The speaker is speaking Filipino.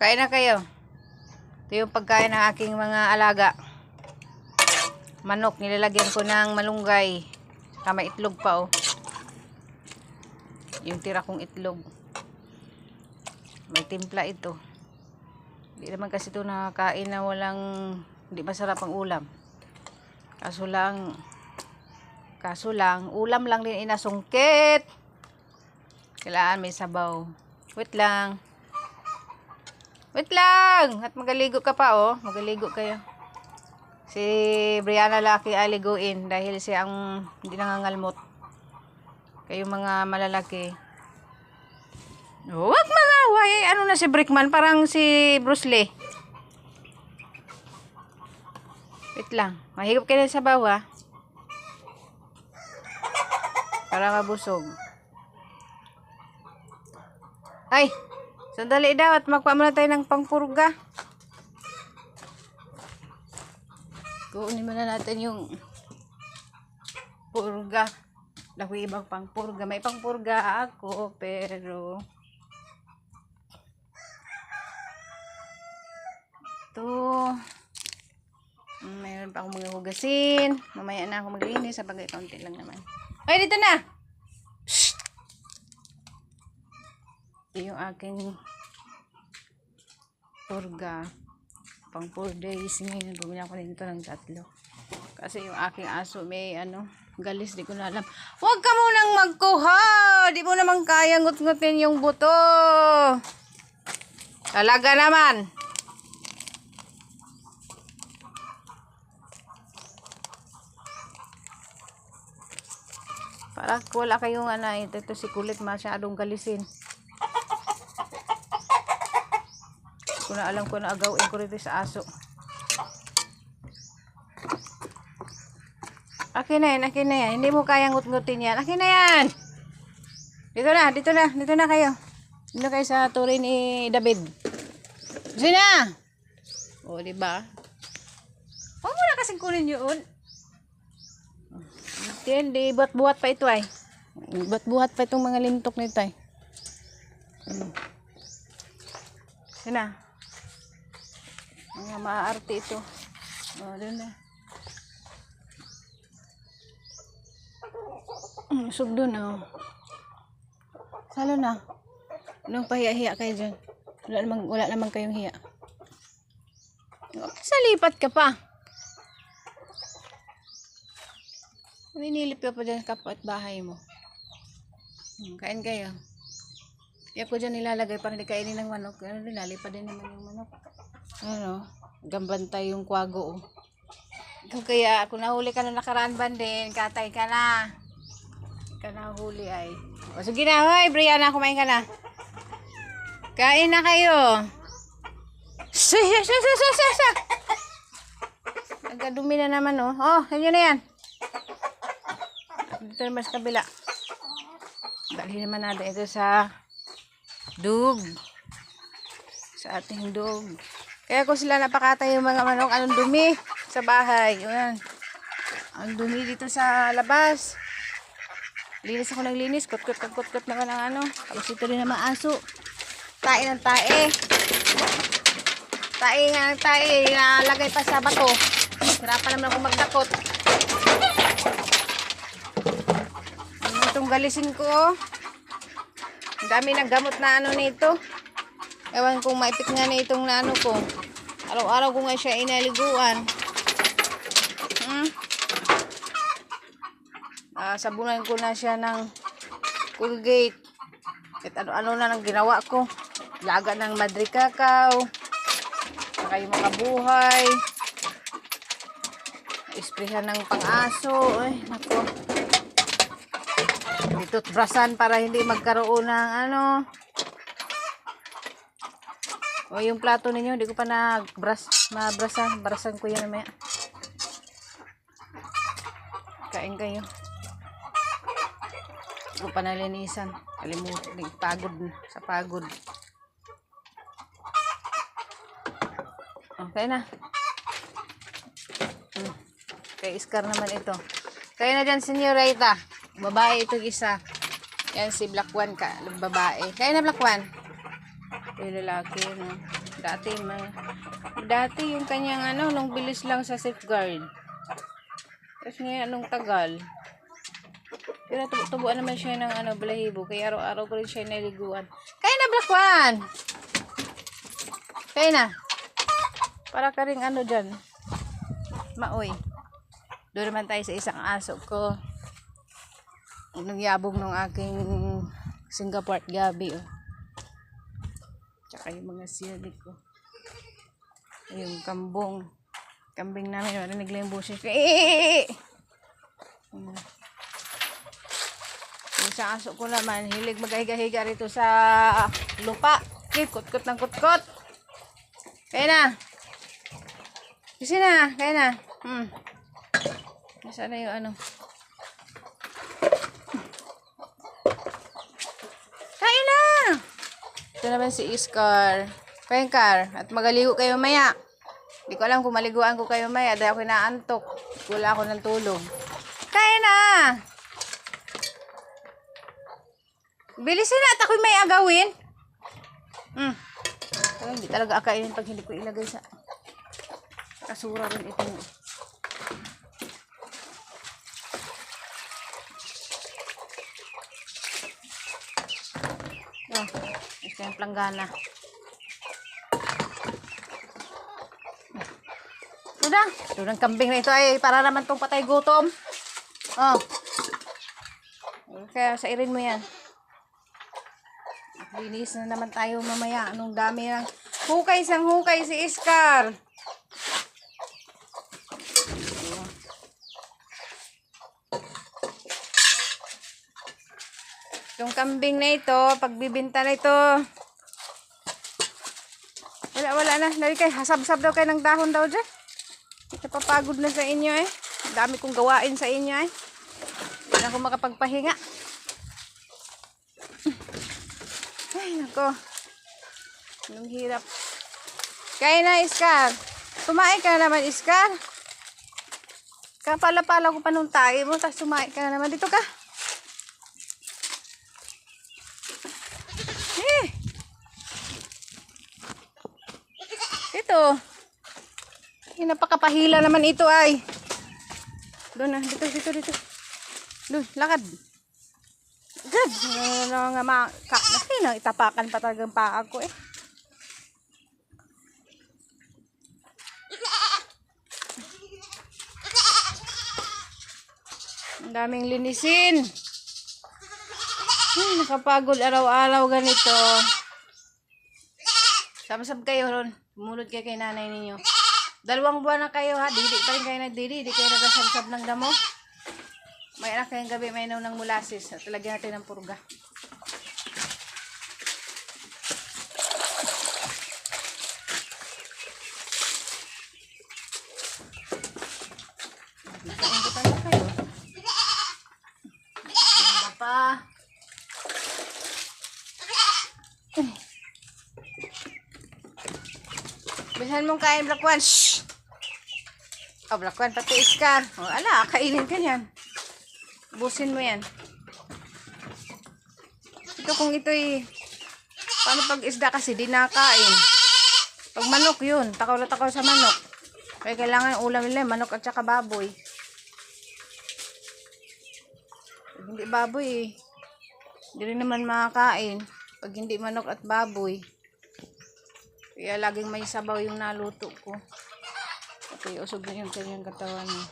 Kain na kayo. Ito yung pagkain ng aking mga alaga. Manok, nilalagyan ko ng malunggay. Tama itlog pa oh. Yung tira kong itlog. May timpla ito. Hindi naman kasi ito nakakain na walang, hindi masarap ang ulam. Kaso lang, kaso lang, ulam lang din inasungkit. Kailangan may sabaw. Wait lang. Wait lang! At magaligo ka pa, oh. Magaligo kayo. Si Brianna Laki aliguin dahil siya ang hindi nangangalmot. Kayo mga malalaki. Huwag mga away. Ano na si Brickman? Parang si Bruce Lee. Wait lang. Mahigop kayo sa bawah. Para mabusog. Ay! Sandali daw at magpa muna tayo ng pangpurga. Kuunin muna natin yung purga. Lako ibang pangpurga. May pangpurga ako pero ito mayroon pa akong mga hugasin. Mamaya na ako maglinis sa bagay kaunti lang naman. Ay, dito na! Ito yung aking purga. Pang 4 days ngayon. Bumili ako nito ng tatlo. Kasi yung aking aso may ano, galis. Di ko na alam. Huwag ka munang magkuha! Di mo naman kaya ngut-ngutin yung buto. Talaga naman. Para wala kayong ano, ito, ito si kulit masyadong galisin. Ko na alam ko na agawin ko rito sa aso. Akin na yan, akin na yan. Hindi mo kayang ngut-ngutin yan. Akin na yan. Dito na, dito na, dito na kayo. Dito kayo sa turi ni David. Sina! O, di ba? Huwag mo na kasing kunin yun. Hindi, buhat-buhat pa ito ay. Buhat-buhat pa itong mga lintok nito ay. Hmm. Sina? Mga maaarte ito. O, doon na. Mm, Usog doon, oh. Salo na. Anong pahiya-hiya kayo dyan? Wala namang, wala namang kayong hiya. Sa lipat ka pa. Ninilip ka pa dyan kapat bahay mo. Hmm, kain kayo. Kaya ko dyan nilalagay para hindi kainin ng manok. Ano din, nalipad din naman yung manok. Ano, gambantay yung kwago. Oh. Kung kaya, kung nahuli ka na nakaraan bandin, katay ka na. Ka nahuli ay. O sige na, hoy, Brianna, kumain ka na. Kain na kayo. Sa, sa, sa, sa, sa, sa. Nagkadumi na naman, oh. Oh, ganyan na yan. Dito naman sa kabila. Dali naman natin ito sa dug. Sa ating dug. Kaya ko sila napakatay yung mga manok. Anong dumi sa bahay. Yan. Ang dumi dito sa labas. Linis ako ng linis. Kot-kot, kot-kot naman ng ano. Tapos ito rin naman aso. Tae ng tae. Tae nga ng tae. Nalagay pa sa bato. Hirapan naman ako magdakot. Itong galisin ko, oh. Ang dami ng gamot na ano nito. Ewan kung maipit nga na itong na ano ko. Araw-araw ko nga siya inaliguan. Hmm? Ah, sabunan ko na siya ng Colgate. At ano-ano na nang ginawa ko. Laga ng Madre Cacao. Saka yung mga buhay. Isprehan ng pang-aso. Ay, nako. Itutbrasan para hindi magkaroon ng ano. O yung plato ninyo, hindi ko pa na-brush, mabrasan. Brasan ko yan mamaya. Kain kayo. Hindi ko pa nalinisan. Kalimutan, pagod na, sa pagod. Okay na. Hmm. Kay Iskar naman ito. Kayo na dyan, senyorita. Babae ito isa. Yan si Black One ka, babae. Kaya na Black One. Yung lalaki, no? Dati, ma dati yung kanyang ano, nung bilis lang sa safeguard. Tapos ngayon, anong tagal. Pero tubo naman siya ng ano, balahibo. Kaya araw-araw ko rin siya naliguan. Kaya na, Black One! Kaya na. Para ka rin ano dyan. Maoy. Doon naman tayo sa isang aso ko. Nung yabog ng aking Singapore gabi, oh. Tsaka yung mga silik ko. Yung kambong. Kambing namin, marinig lang yung boses ko. Eh! Ano. Yung sa aso ko naman, hilig maghiga-higa rito sa lupa. Kutkot ng kutkot. Kaya na. Kasi na, kaya na. Hmm. Nasaan na yung ano? Kain na! Ito naman si Iskar. Penkar. At magaligo kayo maya. Hindi ko alam kung maliguan ko kayo maya. Dahil ako inaantok. Wala ako ng tulog. Kain na! Bilisin na at ako'y may agawin. Hmm. Pero hindi talaga akainin pag hindi ko ilagay sa kasura rin itong Oh, ito yung planggana. Ito na. Ito ng kambing na ito ay para naman tong patay gutom. Oh. Kaya sa irin mo yan. Linis na naman tayo mamaya. Anong dami ng hukay sang hukay si Iskar. Itong kambing na ito, pagbibinta na ito. Wala, wala na. Nari kayo, hasab-sab daw kayo ng dahon daw dyan. Napapagod na sa inyo eh. Dami kong gawain sa inyo eh. Hindi na ako makapagpahinga. Ay, nako. Anong hirap. Kaya na, Iskar. Tumain ka na naman, Iskar. Kapala-pala ko pa nung tayo mo, tapos tumain ka na naman. Dito ka. Ito. Eh, napakapahila naman ito ay. Doon na, dito, dito, dito. Doon, lakad. Good. Ano nga mga ka, na, itapakan pa talaga ang paa ko eh. Ang daming linisin. Ay, nakapagod araw-araw ganito. Sama-sab kayo ron. Mulod kayo kay nanay ninyo. Dalawang buwan na kayo ha. Didi pa rin kayo nagdidi. Di kayo nagasabsab ng damo. May anak kayong gabi. May naw ng molasses. At talagyan natin ng purga. Nagkaingutan na kayo. Ano pa? Bisan mong kain, Black One. Shh! Oh, Black One, pati iskar. Oh, ala, kainin ka yan. Busin mo yan. Ito kung ito'y... Paano pag isda kasi, di nakain. Pag manok yun, takaw na takaw sa manok. Kaya kailangan ulam nila, manok at saka baboy. Pag hindi baboy eh. Hindi rin naman makakain. Pag hindi manok at baboy. Kaya laging may sabaw yung naluto ko. Pati usog na yung kanyang katawan niya.